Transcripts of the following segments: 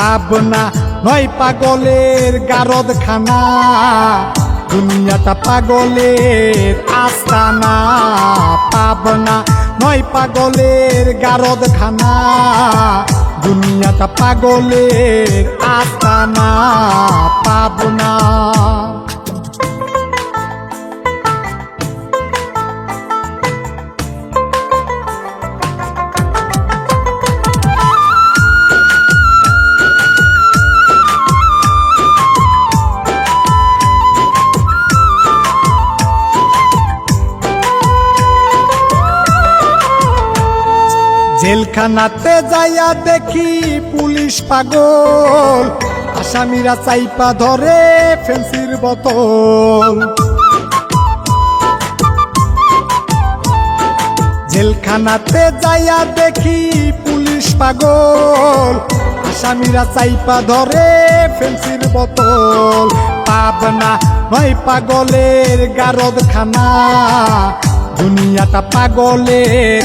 পাবনা। নয় পাগলের গারদ খানা দুনিয়াটা পাগলের আস্তানা। পাবনা, নয় পাগলের গারদ খানা দুনিয়াটা পাগলের আস্তানা। পাবনা। জেলখানাতে যাইয়া দেখি পুলিশ পাগল। আসামিরা চাইপা ধরে ফেন্সির বোতল। জেলখানাতে যাইয়া দেখি পুলিশ পাগল। আসামিরা চাইপা ধরে ফেন্সির বোতল। পাবনা নয় পাগলের গারদ খানা দুনিয়াটা পাগলের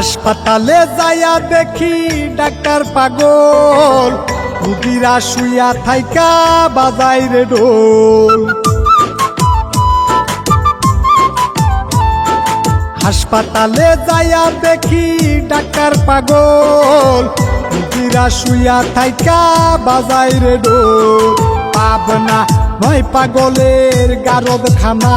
হাসপাতালে যাইয়া দেখি ডাক্তার পাগল। রুগীরা শুইয়া থাইকা বাজাই রে ডোল হাসপাতালে যাইয়া দেখি ডাক্তার পাগল। রুগীরা শুইয়া থাইকা বাজাই রে ডোল পাবনা নয় পাগলের গারদ খানা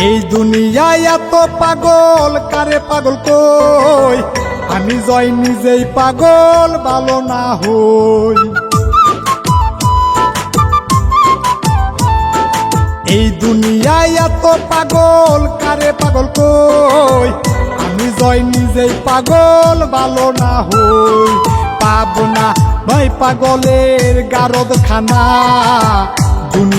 এই দুনিয়ায় এত পাগল, কারে পাগল কই? আমি জয় নিজেই পাগল, ভালো না হই। এই দুনিয়ায় এত পাগল, কারে পাগল কই? আমি জয় নিজেই পাগল, ভালো না হই। পাবনা নয় পাগলের গারদ খানা